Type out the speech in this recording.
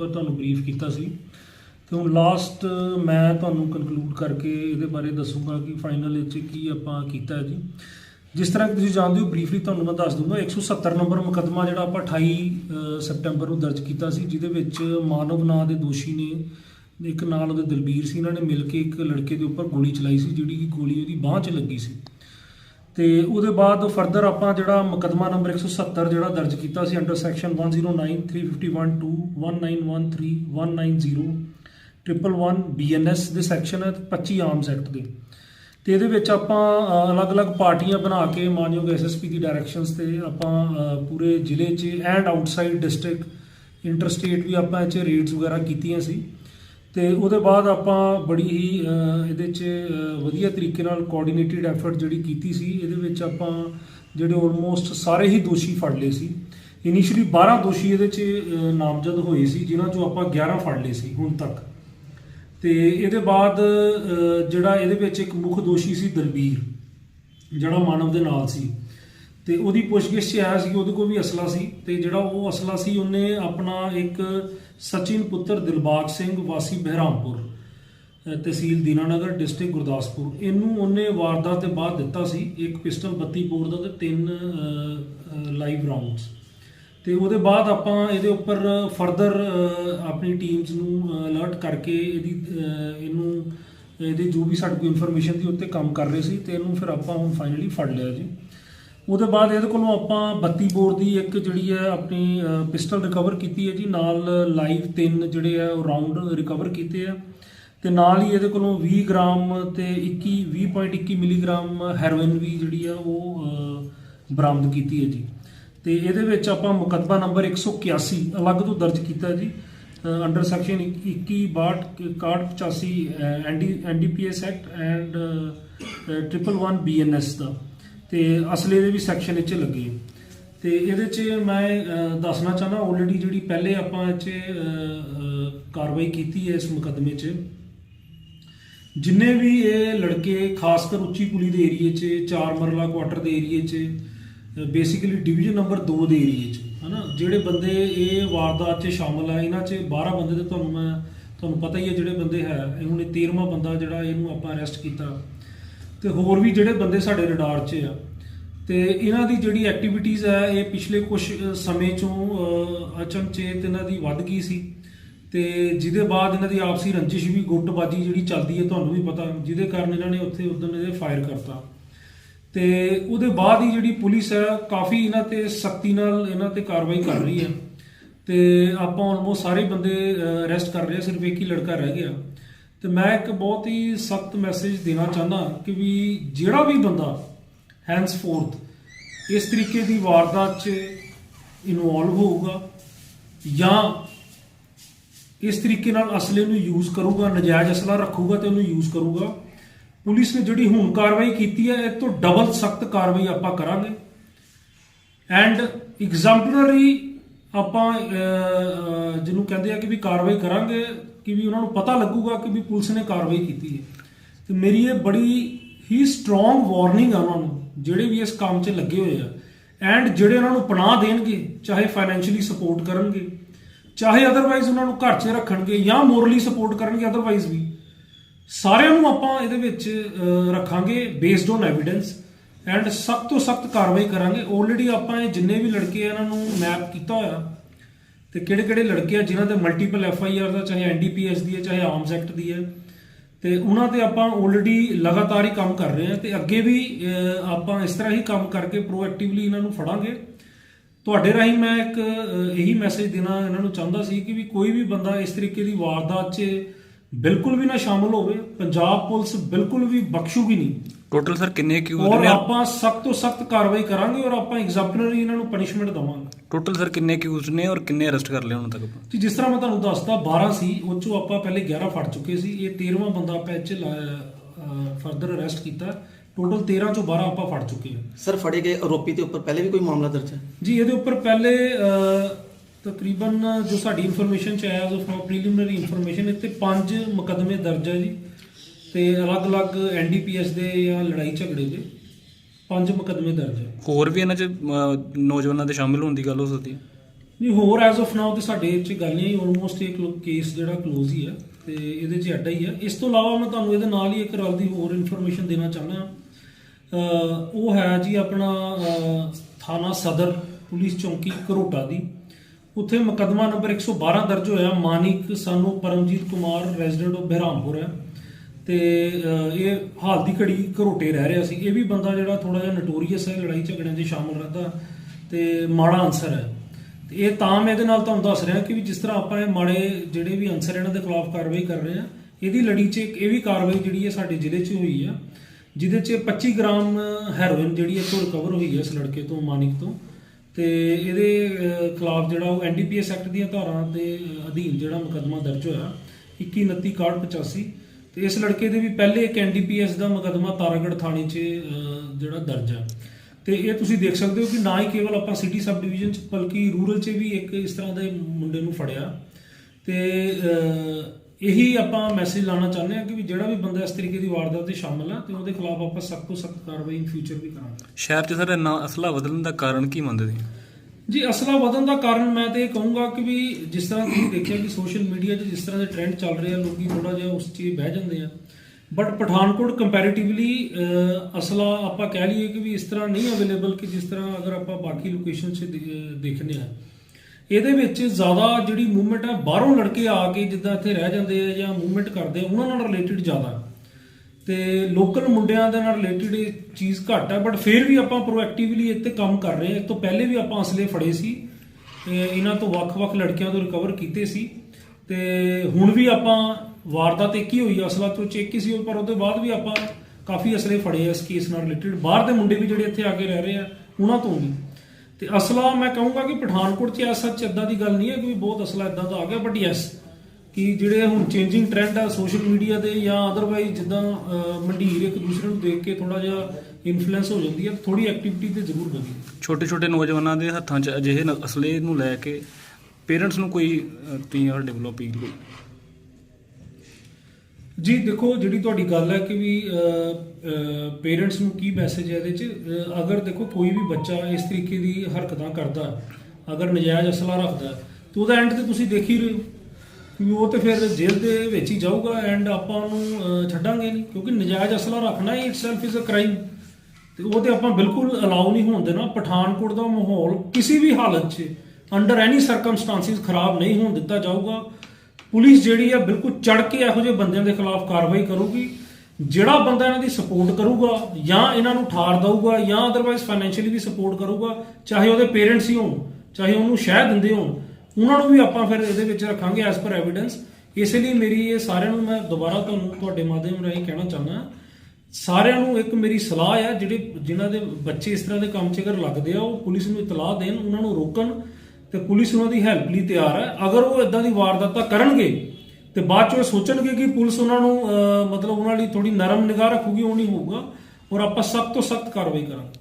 ਉੱਪਰ ਤੁਹਾਨੂੰ ਬਰੀਫ ਕੀਤਾ ਸੀ ਤੇ ਹੁਣ ਲਾਸਟ ਮੈਂ ਤੁਹਾਨੂੰ ਕਨਕਲੂਡ ਕਰਕੇ ਇਹਦੇ ਬਾਰੇ ਦੱਸੂਗਾ ਕਿ ਫਾਈਨਲ ਵਿੱਚ ਕੀ ਆਪਾਂ ਕੀਤਾ ਹੈ ਜੀ। ਜਿਸ ਤਰ੍ਹਾਂ ਕਿ ਤੁਸੀਂ ਜਾਣਦੇ ਹੋ ਬਰੀਫਲੀ ਤੁਹਾਨੂੰ ਮੈਂ ਦੱਸ ਦੂੰਗਾ 170 ਨੰਬਰ ਮੁਕੱਦਮਾ ਜਿਹੜਾ ਆਪਾਂ 28 ਅ, ਨੂੰ ਦਰਜ ਕੀਤਾ ਸੀ ਜਿਹਦੇ ਵਿੱਚ ਮਾਨਵ ਨਾਂ ਦੇ ਦੋਸ਼ੀ ਨੇ ਇੱਕ ਨਾਲ ਉਹਦੇ ਦਲਬੀਰ ਸੀ ਇਹਨਾਂ ਨੇ ਮਿਲ ਕੇ ਇੱਕ ਲੜਕੇ ਦੇ ਉੱਪਰ ਗੋਲੀ ਚਲਾਈ ਸੀ ਜਿਹੜੀ ਕਿ ਗੋਲੀ ਉਹਦੀ ਬਾਹ 'ਚ ਲੱਗੀ ਸੀ। ਤੇ ਉਹਦੇ ਬਾਅਦ ਫਰਦਰ ਆਪਾਂ ਜਿਹੜਾ ਮੁਕੱਦਮਾ ਨੰਬਰ 170 ਜਿਹੜਾ ਦਰਜ ਕੀਤਾ ਸੀ ਅੰਡਰ ਸੈਕਸ਼ਨ 109 351 2 1913 190 111 ਬੀਐਨਐਸ ਦੇ ਸੈਕਸ਼ਨ ਹੈ 25 ਆਰਮਸ ਐਕਟ ਦੇ। ਤੇ ਇਹਦੇ ਵਿੱਚ ਆਪਾਂ ਅਲੱਗ-ਅਲੱਗ ਪਾਰਟੀਆਂ ਬਣਾ ਕੇ ਮਾਨਯੋਗ ਐਸਐਸਪੀ ਦੀ ਡਾਇਰੈਕਸ਼ਨਸ ਤੇ ਆਪਾਂ ਪੂਰੇ ਜ਼ਿਲ੍ਹੇ 'ਚ ਐਂਡ ਆਊਟਸਾਈਡ ਡਿਸਟ੍ਰਿਕਟ ਇੰਟਰਸਟੇਟ ਵੀ ਆਪਾਂ ਇਹ 'ਚ ਰੇਡਸ ਵਗੈਰਾ ਕੀਤੀਆਂ ਸੀ। ਤੇ ਉਹਦੇ ਬਾਅਦ ਆਪਾਂ ਬੜੀ ਹੀ ਇਹਦੇ 'ਚ ਵਧੀਆ ਤਰੀਕੇ ਨਾਲ ਕੋਆਰਡੀਨੇਟਿਡ ਐਫਰਟ ਜਿਹੜੀ ਕੀਤੀ ਸੀ, ਇਹਦੇ ਵਿੱਚ ਆਪਾਂ ਜਿਹੜੇ ਆਲਮੋਸਟ ਸਾਰੇ ਹੀ ਦੋਸ਼ੀ ਫੜ ਲਏ ਸੀ। ਇਨੀਸ਼ੀਅਲੀ 12 ਦੋਸ਼ੀ ਇਹਦੇ 'ਚ ਨਾਮਜ਼ਦ ਹੋਏ ਸੀ, ਜਿਨ੍ਹਾਂ 'ਚੋਂ ਆਪਾਂ 11 ਫੜ ਲਏ ਸੀ ਹੁਣ ਤੱਕ। ਤੇ ਇਹਦੇ ਬਾਅਦ ਜਿਹੜਾ ਇਹਦੇ ਵਿੱਚ ਇੱਕ ਮੁੱਖ ਦੋਸ਼ੀ ਸੀ ਦਲਬੀਰ, ਜਿਹੜਾ ਮਾਨਵ ਦੇ ਨਾਲ ਸੀ। ਤੇ ਉਹਦੀ ਪੁੱਛਗਿੱਛ 'ਚ ਆਇਆ ਸੀ ਉਹਦੇ ਕੋਲ ਵੀ ਅਸਲਾ ਸੀ, ਤੇ ਜਿਹੜਾ ਉਹ ਅਸਲਾ ਸੀ, ਉਹਨੇ ਆਪਣਾ ਇੱਕ ਸਚਿਨ ਪੁੱਤਰ ਦਿਲਬਾਗ ਸਿੰਘ ਵਾਸੀ ਬਹਿਰਾਮਪੁਰ ਤਹਿਸੀਲ ਦੀਨਾਨਗਰ, ਡਿਸਟ੍ਰਿਕਟ ਗੁਰਦਾਸਪੁਰ। ਇਹਨੂੰ ਉਹਨੇ ਵਾਰਦਾਤ ਦੇ ਬਾਅਦ ਦਿੱਤਾ ਸੀ ਇੱਕ ਪਿਸਟਲ 32 ਬੋਰ ਦਾ ਤੇ ਤਿੰਨ ਲਾਈਵ ਰਾਉਂਡਸ ਤੇ ਉਹਦੇ ਬਾਅਦ ਆਪਾਂ ਇਹਦੇ ਉੱਪਰ ਫਰਦਰ ਆਪਣੀ ਟੀਮਸ ਨੂੰ ਅਲਰਟ ਕਰਕੇ ਇਹਦੀ ਇਹਨੂੰ, ਇਹਦੇ ਜੋ ਵੀ ਸਾਡੇ ਕੋਲ ਇਨਫੋਰਮੇਸ਼ਨ ਦੀ ਉੱਤੇ ਕੰਮ ਕਰ ਰਹੇ ਸੀ ਤੇ ਇਹਨੂੰ ਫਿਰ ਆਪਾਂ ਹੁਣ ਫਾਈਨਲੀ ਫੜ ਲਿਆ ਜੀ। ਉਹਦੇ ਬਾਅਦ ਇਹਦੇ ਕੋਲੋਂ ਆਪਾਂ 32 ਬੋਰ ਦੀ ਇੱਕ ਜਿਹੜੀ ਹੈ ਆਪਣੀ ਪਿਸਟਲ ਰਿਕਵਰ ਕੀਤੀ ਹੈ ਜੀ, ਨਾਲ ਲਾਈਵ ਤਿੰਨ ਜਿਹੜੇ ਆ ਉਹ ਰਾਉਂਡ ਰਿਕਵਰ ਕੀਤੇ ਆ। ਤੇ ਨਾਲ ਹੀ ਇਹਦੇ ਕੋਲੋਂ 20 ਗ੍ਰਾਮ ਤੇ 21 20.21 ਮਿਲੀਗ੍ਰਾਮ ਹੈਰੋਇਨ ਵੀ ਜਿਹੜੀ ਆ ਉਹ ਬਰਾਮਦ ਕੀਤੀ ਹੈ ਜੀ। ਤੇ ਇਹਦੇ ਵਿੱਚ ਆਪਾਂ ਮੁਕੱਦਮਾ ਨੰਬਰ 181 ਅਲੱਗ ਤੋਂ ਦਰਜ ਕੀਤਾ ਜੀ। Under section 21 62 85 ND NDPS act and 111 BNS ਦਾ। ਤੇ ਅਸਲੇ ਦੇ ਵੀ ਸੈਕਸ਼ਨ ਵਿੱਚ ਲੱਗੇ। ਤੇ ਇਹਦੇ 'ਚ ਮੈਂ ਦੱਸਣਾ ਚਾਹਨਾ ਆਲਰੇਡੀ ਜਿਹੜੀ ਪਹਿਲੇ ਆਪਾਂ ਇਹ 'ਚ ਕਾਰਵਾਈ ਕੀਤੀ ਹੈ ਇਸ ਮੁਕੱਦਮੇ 'ਚ। ਜਿੰਨੇ ਵੀ ਇਹ ਲੜਕੇ ਖਾਸ ਕਰ ਉੱਚੀ ਪੁਲੀ ਦੇ ਏਰੀਏ 'ਚ, ਚਾਰ ਮਰਲਾ ਕੁਆਟਰ ਦੇ ਏਰੀਏ 'ਚ ਬੇਸਿਕਲੀ ਡਿਵੀਜ਼ਨ ਨੰਬਰ 2 ਦੇ ਏਰੀਏ 'ਚ, ਹਨਾ? ਜਿਹੜੇ ਬੰਦੇ ਇਹ ਵਾਰਦਾਤ 'ਚ ਸ਼ਾਮਲ ਆ, ਇਹਨਾਂ 'ਚ 12 ਬੰਦੇ ਤੇ ਤੁਹਾਨੂੰ ਮੈਂ, ਤੁਹਾਨੂੰ ਪਤਾ ਹੀ ਹੈ ਜਿਹੜੇ ਬੰਦੇ ਹੈ, ਇਹ ਹੁਣ ਇਹ 13ਵਾਂ ਬੰਦਾ ਜਿਹੜਾ ਇਹਨੂੰ ਆਪਾਂ ਅਰੈਸਟ ਕੀਤਾ। ਤੇ ਹੋਰ ਵੀ ਜਿਹੜੇ ਬੰਦੇ ਸਾਡੇ ਰਡਾਰ 'ਚ ਆ, ਤੇ ਇਹਨਾਂ ਦੀ ਜਿਹੜੀ ਐਕਟੀਵਿਟੀਜ਼ ਹੈ ਇਹ ਪਿਛਲੇ ਕੁਝ ਸਮੇਂ ਚੋਂ ਅਚਨਚੇਤ ਇਹਨਾਂ ਦੀ ਵੱਧ ਗਈ ਸੀ। ਤੇ ਜਿਹਦੇ ਬਾਅਦ ਇਹਨਾਂ ਦੀ ਆਪਸੀ ਰੰਜਿਸ਼ ਵੀ ਗੁੱਟਬਾਜੀ ਜਿਹੜੀ ਚੱਲਦੀ ਹੈ, ਤੁਹਾਨੂੰ ਵੀ ਪਤਾ, ਜਿਹਦੇ ਕਾਰਨ ਇਹਨਾਂ ਨੇ ਉੱਥੇ ਉਦੋਂ ਇਹਦੇ ਫਾਇਰ ਕਰਤਾ। ਤੇ ਉਹਦੇ ਬਾਅਦ ਹੀ ਜਿਹੜੀ ਪੁਲਿਸ ਹੈ ਕਾਫੀ ਇਹਨਾਂ ਤੇ ਸਖਤੀ ਨਾਲ ਇਹਨਾਂ ਤੇ ਕਾਰਵਾਈ ਕਰ ਰਹੀ ਹੈ। ਤੇ ਆਪਾਂ ਆਲਮੋਸਟ ਸਾਰੇ ਬੰਦੇ ਅਰੈਸਟ ਕਰ ਰਹੇ ਹਾਂ ਸਿਰਫ ਇੱਕ ਹੀ ਲੜਕਾ ਰਹਿ ਗਿਆ। ਤੇ ਮੈਂ ਇੱਕ ਬਹੁਤ ਹੀ ਸਖਤ ਮੈਸੇਜ ਦੇਣਾ ਚਾਹੁੰਦਾ ਕਿ ਵੀ ਜਿਹੜਾ ਵੀ ਬੰਦਾ ਹੈਂਡਸ ਫੋਰਥ ਇਸ ਤਰੀਕੇ ਦੀ ਵਾਰਦਾਤ 'ਚ ਇਨਵੋਲਵ ਹੋਊਗਾ ਜਾਂ ਇਸ ਤਰੀਕੇ ਨਾਲ ਅਸਲੇ ਨੂੰ ਯੂਜ਼ ਕਰੂਗਾ, ਨਜਾਇਜ਼ ਅਸਲਾ ਰੱਖੂਗਾ ਤੇ ਉਹਨੂੰ ਯੂਜ਼ ਕਰੂਗਾ, ਪੁਲਿਸ ਨੇ ਜਿਹੜੀ ਹੁਣ ਕਾਰਵਾਈ ਕੀਤੀ ਹੈ, ਇਹ ਤੋਂ ਡਬਲ ਸਖਤ ਕਾਰਵਾਈ ਆਪਾਂ ਕਰਾਂਗੇ। ਐਂਡ ਐਗਜ਼ਾਮਪਲਰੀ ਆਪਾਂ ਜਿਹਨੂੰ ਕਹਿੰਦੇ ਆ ਕਿ ਵੀ ਕਾਰਵਾਈ ਕਰਾਂਗੇ ਕਿ ਵੀ ਉਹਨਾਂ ਨੂੰ ਪਤਾ ਲੱਗੂਗਾ ਕਿ ਵੀ ਪੁਲਿਸ ਨੇ ਕਾਰਵਾਈ ਕੀਤੀ ਹੈ। ਤੇ ਮੇਰੀ ਇਹ ਬੜੀ ਹੀ ਸਟਰੋਂਗ ਵਾਰਨਿੰਗ ਆ ਉਹਨਾਂ ਨੂੰ, ਜਿਹੜੇ ਵੀ ਇਸ ਕੰਮ 'ਚ ਲੱਗੇ ਹੋਏ ਆ। ਐਂਡ ਜਿਹੜੇ ਉਹਨਾਂ ਨੂੰ ਪਨਾਹ ਦੇਣਗੇ, ਚਾਹੇ ਫਾਈਨੈਂਸ਼ੀਅਲੀ ਸਪੋਰਟ ਕਰਨਗੇ, ਚਾਹੇ ਅਦਰਵਾਈਜ਼ ਉਹਨਾਂ ਨੂੰ ਘਰ 'ਚ ਰੱਖਣਗੇ ਜਾਂ ਮੋਰਲੀ ਸਪੋਰਟ ਕਰਨਗੇ ਅਦਰਵਾਈਜ਼ ਵੀ। ਸਾਰਿਆਂ ਨੂੰ ਆਪਾਂ ਇਹਦੇ ਵਿੱਚ ਰੱਖਾਂਗੇ ਬੇਸਡ ਔਨ ਐਵੀਡੈਂਸ ਐਂਡ ਸਖਤ ਤੋਂ ਸਖਤ ਕਾਰਵਾਈ ਕਰਾਂਗੇ। ਆਲਰੇਡੀ ਆਪਾਂ ਇਹ ਜਿੰਨੇ ਵੀ ਲੜਕੇ ਇਹਨਾਂ ਨੂੰ ਮੈਪ ਕੀਤਾ ਹੋਇਆ। ਤੇ ਕਿਹੜੇ ਕਿਹੜੇ ਲੜਕੇ ਆ ਜਿਨ੍ਹਾਂ ਦੇ ਮਲਟੀਪਲ ਐਫ ਆਈ ਆਰ ਦਾ, ਚਾਹੇ ਐਨਡੀਪੀਐਸ ਦੀ ਹੈ, ਚਾਹੇ ਆਰਮਸ ਐਕਟ ਦੀ ਹੈ, ਤੇ ਉਹਨਾਂ ਤੇ ਆਪਾਂ ਆਲਰੇਡੀ ਲਗਾਤਾਰ ਹੀ ਕੰਮ ਕਰ ਰਹੇ ਹਾਂ ਤੇ ਅੱਗੇ ਵੀ ਆਪਾਂ ਇਸ ਤਰ੍ਹਾਂ ਹੀ ਕੰਮ ਕਰਕੇ ਪ੍ਰੋਐਕਟਿਵਲੀ ਇਹਨਾਂ ਨੂੰ ਫੜਾਂਗੇ। ਤੁਹਾਡੇ ਰਾਹੀਂ ਮੈਂ ਇੱਕ ਇਹੀ ਮੈਸੇਜ ਦੇਣਾ ਇਹਨਾਂ ਨੂੰ ਚਾਹੁੰਦਾ ਸੀ ਕਿ ਵੀ ਕੋਈ ਵੀ ਬੰਦਾ ਇਸ ਤਰੀਕੇ ਦੀ ਵਾਰਦਾਤ 'ਚ ਬਿਲਕੁਲ ਵੀ ਨਾ ਸ਼ਾਮਲ ਹੋਵੇ, ਪੰਜਾਬ ਪੁਲਿਸ ਬਿਲਕੁਲ ਵੀ ਬਖਸ਼ੂਗੀ ਨਹੀਂ। ਟੋਟਲ ਸਰ ਕਿੰਨੇ ਕਿਊਜ਼ ਔਰ ਨੇ? ਆਪਾਂ ਸਖਤ ਤੋਂ ਸਖਤ ਕਾਰਵਾਈ ਕਰਾਂਗੇ ਔਰ ਆਪਾਂ ਐਗਜ਼ਾਮਪਲਰੀ ਇਹਨਾਂ ਨੂੰ ਪਨਿਸ਼ਮੈਂਟ ਦਵਾਂਗੇ। ਟੋਟਲ ਸਰ ਕਿੰਨੇ ਕਿਊਜ਼ ਨੇ ਔਰ ਕਿੰਨੇ ਅਰੈਸਟ ਕਰ ਲਏ ਹੁਣ ਤੱਕ ਆਪਾਂ? ਜੀ ਜਿਸ ਤਰ੍ਹਾਂ ਮੈਂ ਤੁਹਾਨੂੰ ਦੱਸਦਾ 12 ਸੀ ਉਹ ਚੋਂ ਆਪਾਂ ਪਹਿਲੇ 11 ਫੜ ਚੁੱਕੇ ਸੀ। ਇਹ 13ਵਾਂ ਬੰਦਾ ਆਪਾਂ ਇਹ 'ਚ ਫਰਦਰ ਅਰੈਸਟ ਕੀਤਾ। ਟੋਟਲ 13 ਚੋਂ 12 ਆਪਾਂ ਫੜ ਚੁੱਕੇ ਹਾਂ। ਸਰ ਫੜੇ ਗਏ ਆਰੋਪੀ ਦੇ ਉੱਪਰ ਪਹਿਲੇ ਵੀ ਕੋਈ ਮਾਮਲਾ ਦਰਜ ਹੈ? ਜੀ ਇਹਦੇ ਉੱਪਰ ਪਹਿਲੇ ਤਕਰੀਬਨ ਜੋ ਸਾਡੀ ਇਨਫੋਰਮੇਸ਼ਨ ਚ ਆਇਆ ਜੋ ਫਰਮ ਪ੍ਰੀਲਿਮਿਨਰੀ ਇਨਫੋਰਮੇਸ਼ਨ ਇੱਥੇ ਪੰਜ ਮੁਕਦਮੇ ਦਰਜ ਹੈ ਜੀ। ਤੇ ਅਲੱਗ-ਅਲੱਗ ਐਨਡੀਪੀਐਸ ਦੇ ਜਾਂ ਲੜਾਈ ਝਗੜੇ ਦੇ ਪੰਜ ਮੁਕਦਮੇ ਦਰਜ ਹੈ ਹੋਰ ਵੀ ਇਹਨਾਂ 'ਚ ਅਹ, ਨੌਜਵਾਨਾਂ ਦੇ ਸ਼ਾਮਿਲ ਹੋਣ ਦੀ ਗੱਲ ਹੋ ਸਕਦੀ ਹੈ? ਨਹੀਂ ਹੋਰ ਐਜ਼ ਆਫ ਨਾਓ ਤੇ ਸਾਡੇ ਇਹ 'ਚ ਗੱਲ ਨਹੀਂ ਆਲਮੋਸਟ ਇਹ ਕੇਸ ਜਿਹੜਾ ক্লোਜ਼ ਹੀ ਹੈ ਤੇ ਇਹਦੇ 'ਚ ਅੱਡਾ ਹੀ ਹੈ ਇਸ ਤੋਂ ਇਲਾਵਾ ਮੈਂ ਤੁਹਾਨੂੰ ਇਹਦੇ ਨਾਲ ਹੀ ਇੱਕ ਰਲਦੀ ਹੋਰ ਇਨਫੋਰਮੇਸ਼ਨ ਦੇਣਾ ਚਾਹੁੰਦਾ ਹਾਂ। ਉਹ ਹੈ ਜੀ ਆਪਣਾ ਅਹ, ਥਾਣਾ ਸਦਰ ਪੁਲਿਸ ਚੌਂਕੀ ਕਰੋਟਾ ਦੀ। ਉੱਥੇ ਮੁਕੱਦਮਾ ਨੰਬਰ 112 ਦਰਜ ਹੋਇਆ। ਮਾਨਿਕ ਸਾਨੂੰ ਪਰਮਜੀਤ ਕੁਮਾਰ ਰੈਜ਼ੀਡੈਂਟ ਆਫ ਬਹਿਰਾਮਪੁਰ ਹੈ। ਤੇ ਇਹ ਹਾਲ ਦੀ ਘੜੀ ਘਰੋਟੇ ਰਹਿ ਰਿਹਾ ਸੀ। ਇਹ ਵੀ ਬੰਦਾ ਜਿਹੜਾ ਥੋੜਾ ਜਿਹਾ ਨਟੋਰੀਅਸ ਹੈ, ਲੜਾਈ ਝਗੜਿਆਂ 'ਚ ਸ਼ਾਮਲ ਰਹਿੰਦਾ ਤੇ ਮਾੜਾ ਅਨਸਰ ਹੈ। ਤੇ ਇਹ ਤਾਂ ਮੈਂ ਇਹਦੇ ਨਾਲ ਤੁਹਾਨੂੰ ਦੱਸ ਰਿਹਾ ਕਿ ਵੀ ਜਿਸ ਤਰ੍ਹਾਂ ਆਪਾਂ ਇਹ ਮਾੜੇ ਜਿਹੜੇ ਵੀ ਅਨਸਰ ਇਹਨਾਂ ਦੇ ਖਿਲਾਫ ਕਾਰਵਾਈ ਕਰ ਰਹੇ ਆ ਇਹਦੀ ਲੜੀ 'ਚ ਇੱਕ ਇਹ ਵੀ ਕਾਰਵਾਈ ਜਿਹੜੀ ਹੈ ਸਾਡੇ ਜ਼ਿਲ੍ਹੇ 'ਚ ਹੋਈ ਆ, ਜਿਹਦੇ 'ਚ 25 ਗ੍ਰਾਮ ਹੈਰੋਇਨ ਜਿਹੜੀ ਹੈ ਤੋਂ ਰਿਕਵਰ ਹੋਈ ਹੈ ਇਸ ਲੜਕੇ ਤੋਂ, ਮਾਨਿਕ ਤੋਂ। ਤੇ ਇਹਦੇ ਖਿਲਾਫ ਜਿਹੜਾ ਉਹ ਐਨਡੀਪੀਐਸ ਐਕਟ ਦੀਆਂ ਧਾਰਾਆਂ ਦੇ ਅਧੀਨ ਜਿਹੜਾ ਮੁਕੱਦਮਾ ਦਰਜ ਹੋਇਆ 21 29 61 85 ਤੇ ਇਸ ਲੜਕੇ ਦੇ ਵੀ ਪਹਿਲੇ ਇੱਕ ਐਨਡੀਪੀਐਸ ਦਾ ਮੁਕੱਦਮਾ ਤਾਰਾਗੜ੍ਹ ਥਾਣੇ 'ਚ ਜਿਹੜਾ ਦਰਜ ਹੈ ਤੇ ਇਹ ਤੁਸੀਂ ਦੇਖ ਸਕਦੇ ਹੋ ਕਿ ਨਾ ਹੀ ਕੇਵਲ ਆਪਾਂ ਸਿਟੀ ਸਬ ਡਿਵੀਜ਼ਨ 'ਚ, ਬਲਕਿ ਰੂਰਲ 'ਚ ਵੀ ਇੱਕ ਇਸ ਤਰ੍ਹਾਂ ਦੇ ਮੁੰਡੇ ਨੂੰ ਫੜਿਆ। ਤੇ ਇਹੀ ਆਪਾਂ ਮੈਸੇਜ ਲਾਣਾ ਚਾਹੁੰਦੇ ਹਾਂ ਕਿ ਵੀ ਜਿਹੜਾ ਵੀ ਬੰਦਾ ਇਸ ਤਰੀਕੇ ਦੀ ਵਾਰਦਾਤ 'ਤੇ ਸ਼ਾਮਲ ਆ ਤੇ ਉਹਦੇ ਖਿਲਾਫ ਆਪਾਂ ਸਖਤ ਤੋਂ ਸਖਤ ਕਾਰਵਾਈ ਇਨ ਫਿਊਚਰ ਵੀ ਕਰਾਂਗੇ। ਸ਼ਹਿਰ 'ਚ ਸਰ ਅਸਲਾ ਬਦਲਣ ਦਾ ਕਾਰਨ ਕੀ ਮੰਨਦੇ ਸੀ ਜੀ ਅਸਲਾ ਵਧਣ ਦਾ ਕਾਰਨ ਮੈਂ ਤੇ ਇਹ ਕਹੂੰਗਾ ਕਿ ਵੀ ਜਿਸ ਤਰ੍ਹਾਂ ਤੁਸੀਂ ਦੇਖਿਆ ਕਿ ਸੋਸ਼ਲ ਮੀਡੀਆ 'ਚ ਜਿਸ ਤਰ੍ਹਾਂ ਦੇ ਟ੍ਰੈਂਡ ਚੱਲ ਰਹੇ ਆ, ਲੋਕੀ ਥੋੜਾ ਜਿਹਾ ਉਸ 'ਚ ਬਹਿ ਜਾਂਦੇ ਆ। ਬਟ ਪਠਾਨਕੋਟ ਕੰਪੈਰੀਟਿਵਲੀ ਅਸਲਾ ਆਪਾਂ ਕਹਿ ਲਈਏ ਕਿ ਵੀ ਇਸ ਤਰ੍ਹਾਂ ਨਹੀਂ ਅਵੇਲੇਬਲ ਕਿ ਜਿਸ ਤਰ੍ਹਾਂ ਅਗਰ ਆਪਾਂ ਬਾਕੀ ਲੋਕੇਸ਼ਨ 'ਚ ਦੇ- ਦੇਖਦੇ ਆ। ਇਹਦੇ ਵਿੱਚ ਜ਼ਿਆਦਾ ਜਿਹੜੀ ਮੂਵਮੈਂਟ ਆ, ਬਾਹਰੋਂ ਲੜਕੇ ਆ ਕੇ ਜਿੱਦਾਂ ਇੱਥੇ ਰਹਿ ਜਾਂਦੇ ਆ ਜਾਂ ਮੂਵਮੈਂਟ ਕਰਦੇ ਆ, ਉਹਨਾਂ ਨਾਲ ਰਿਲੇਟਡ ਜ਼ਿਆਦਾ। ਤੇ ਲੋਕਲ ਮੁੰਡਿਆਂ ਦੇ ਨਾਲ ਰਿਲੇਟਡ ਇਹ ਚੀਜ਼ ਘੱਟ ਹੈ ਬਟ ਫਿਰ ਵੀ ਆਪਾਂ ਪ੍ਰੋਐਕਟਿਵਲੀ ਇੱਥੇ ਕੰਮ ਕਰ ਰਹੇ ਹਾਂ। ਇਸ ਤੋਂ ਪਹਿਲੇ ਵੀ ਆਪਾਂ ਅਸਲੇ ਫੜੇ ਸੀ ਇਹਨਾਂ ਤੋਂ ਵੱਖ-ਵੱਖ ਲੜਕਿਆਂ ਤੋਂ ਰਿਕਵਰ ਕੀਤੇ ਸੀ। ਤੇ ਹੁਣ ਵੀ ਆਪਾਂ ਵਾਰਦਾਤ ਇੱਕ ਹੀ ਹੋਈ ਅਸਲਾ ਤੋਂ ਚੈੱਕ ਹੀ ਸੀ ਪਰ ਉਹਦੇ ਬਾਅਦ ਵੀ ਆਪਾਂ ਕਾਫੀ ਅਸਲੇ ਫੜੇ ਇਸ ਕੇਸ ਨਾਲ ਰਿਲੇਟਡ ਬਾਹਰ ਦੇ ਮੁੰਡੇ ਵੀ ਜਿਹੜੇ ਇੱਥੇ ਆ ਕੇ ਰਹਿ ਰਹੇ ਆ, ਉਹਨਾਂ ਤੋਂ ਵੀ। ਤੇ ਅਸਲਾ ਮੈਂ ਕਹੂੰਗਾ ਕਿ ਪਠਾਨਕੋਟ 'ਚ ਐਸਾ ਸੱਚ ਇਦਾਂ ਦੀ ਗੱਲ ਨਹੀਂ ਹੈ ਕਿ ਵੀ ਬਹੁਤ ਅਸਲਾ ਇਦਾਂ ਦਾ ਆ ਗਿਆ ਬਟ ਯੈਸ ਕਿ ਜਿਹੜੇ ਹੁਣ ਚੇਂਜਿੰਗ ਟ੍ਰੈਂਡ ਆ ਸੋਸ਼ਲ ਮੀਡੀਆ ਦੇ ਜਾਂ ਅਦਰਵਾਈਜ਼ ਜਿੱਦਾਂ ਮੰਡੀਰ ਇੱਕ ਦੂਸਰੇ ਨੂੰ ਦੇਖ ਕੇ ਥੋੜਾ ਜਿਹਾ ਇਨਫਲੂਐਂਸ ਹੋ ਜਾਂਦੀ ਹੈ ਥੋੜੀ ਐਕਟੀਵਿਟੀ ਤੇ ਜ਼ਰੂਰ ਵਧੀ ਛੋਟੇ ਛੋਟੇ ਨੌਜਵਾਨਾਂ ਦੇ ਹੱਥਾਂ 'ਚ ਅਜਿਹੇ ਅਸਲੇ ਨੂੰ ਲੈ ਕੇ ਪੇਰੈਂਟਸ ਨੂੰ ਕੋਈ ਤੁਸੀਂ ਵੱਲੋਂ ਅਪੀਲ ਕੋਈ? ਜੀ ਦੇਖੋ ਜਿਹੜੀ ਤੁਹਾਡੀ ਗੱਲ ਹੈ ਕਿ ਵੀ ਪੇਰੈਂਟਸ ਨੂੰ ਕੀ ਮੈਸੇਜ ਹੈ ਇਹਦੇ ਚ ਅਗਰ ਦੇਖੋ ਕੋਈ ਵੀ ਬੱਚਾ ਇਸ ਤਰੀਕੇ ਦੀ ਹਰਕਤਾਂ ਕਰਦਾ ਹੈ, ਅਗਰ ਨਜਾਇਜ਼ ਅਸਲਾ ਰੱਖਦਾ ਹੈ, ਤੇ ਉਹਦਾ ਐਂਡ ਤੇ ਤੁਸੀਂ ਦੇਖ ਹੀ ਰਹੇ ਹੋ। ਕਿ ਉਹ ਤੇ ਫਿਰ ਜੇਲ੍ਹ ਦੇ ਵਿੱਚ ਹੀ ਜਾਊਗਾ ਐਂਡ ਆਪਾਂ ਉਹਨੂੰ ਛੱਡਾਂਗੇ ਨਹੀਂ। ਕਿਉਂਕਿ ਨਜਾਇਜ਼ ਅਸਲਾ ਰੱਖਣਾ ਹੀ ਇਟਸੈਲਫ ਇਜ਼ ਅ ਕ੍ਰਾਈਮ ਤੇ ਉਹ ਤੇ ਆਪਾਂ ਬਿਲਕੁਲ ਅਲਾਉ ਨਹੀਂ ਹੋਣ ਦੇਣਾ। ਪਠਾਨਕੋਟ ਦਾ ਮਾਹੌਲ ਕਿਸੇ ਵੀ ਹਾਲਤ 'ਚ ਅੰਡਰ ਐਨੀ ਸਰਕਮਸਟੈਂਸਿਸ ਖਰਾਬ ਨਹੀਂ ਹੋਣ ਦਿੱਤਾ ਜਾਊਗਾ। ਪੁਲਿਸ ਜਿਹੜੀ ਆ ਬਿਲਕੁਲ ਚੜ ਕੇ ਇਹੋ ਜਿਹੇ ਬੰਦਿਆਂ ਦੇ ਖਿਲਾਫ ਕਾਰਵਾਈ ਕਰੂਗੀ। ਜਿਹੜਾ ਬੰਦਾ ਇਹਨਾਂ ਦੀ ਸਪੋਰਟ ਕਰੂਗਾ, ਜਾਂ ਇਹਨਾਂ ਨੂੰ ਠਾਰ ਦਊਗਾ, ਜਾਂ ਅਦਰਵਾਈਜ਼ ਫਾਈਨੈਂਸ਼ੀਅਲੀ ਵੀ ਸਪੋਰਟ ਕਰੂਗਾ, ਚਾਹੇ ਉਹਦੇ ਪੇਰੈਂਟਸ ਹੀ ਹੋਣ, ਚਾਹੇ ਉਹਨੂੰ ਸ਼ਹਿ ਦਿੰਦੇ ਹੋਣ ਉਹਨਾਂ ਨੂੰ ਵੀ ਆਪਾਂ ਫਿਰ ਇਹਦੇ ਵਿੱਚ ਰੱਖਾਂਗੇ ਐਸ ਪਰ ਐਵੀਡੈਂਸ ਇਸੇ ਲਈ ਮੇਰੀ ਇਹ ਸਾਰਿਆਂ ਨੂੰ ਮੈਂ ਦੁਬਾਰਾ ਤੁਹਾਨੂੰ ਤੁਹਾਡੇ ਮਾਧਿਅਮ ਰਾਹੀਂ ਕਹਿਣਾ ਚਾਹੁੰਦਾ ਸਾਰਿਆਂ ਨੂੰ ਇੱਕ ਮੇਰੀ ਸਲਾਹ ਹੈ, ਜਿਹੜੇ ਜਿਨ੍ਹਾਂ ਦੇ ਬੱਚੇ ਇਸ ਤਰ੍ਹਾਂ ਦੇ ਕੰਮ 'ਚ ਅਗਰ ਲੱਗਦੇ ਆ, ਉਹ ਪੁਲਿਸ ਨੂੰ ਇਤਲਾਹ ਦੇਣ, ਉਹਨਾਂ ਨੂੰ ਰੋਕਣ ਤੇ ਪੁਲਿਸ ਉਹਨਾਂ ਦੀ ਹੈਲਪ ਲਈ ਤਿਆਰ ਹੈ। ਅਗਰ ਉਹ ਇਦਾਂ ਦੀ ਵਾਰਦਾਤਾਂ ਕਰਨਗੇ ਤੇ ਬਾਅਦ 'ਚ ਉਹ ਸੋਚਣਗੇ ਕਿ ਪੁਲਿਸ ਉਹਨਾਂ ਨੂੰ ਮਤਲਬ ਉਹਨਾਂ ਲਈ ਥੋੜੀ ਨਰਮ ਨਿਗਾਹ ਰੱਖੂਗੀ, ਉਹ ਨਹੀਂ ਹੋਊਗਾ। ਔਰ ਆਪਾਂ ਸਖਤ ਤੋਂ ਸਖਤ ਕਾਰਵਾਈ ਕਰਾਂਗੇ।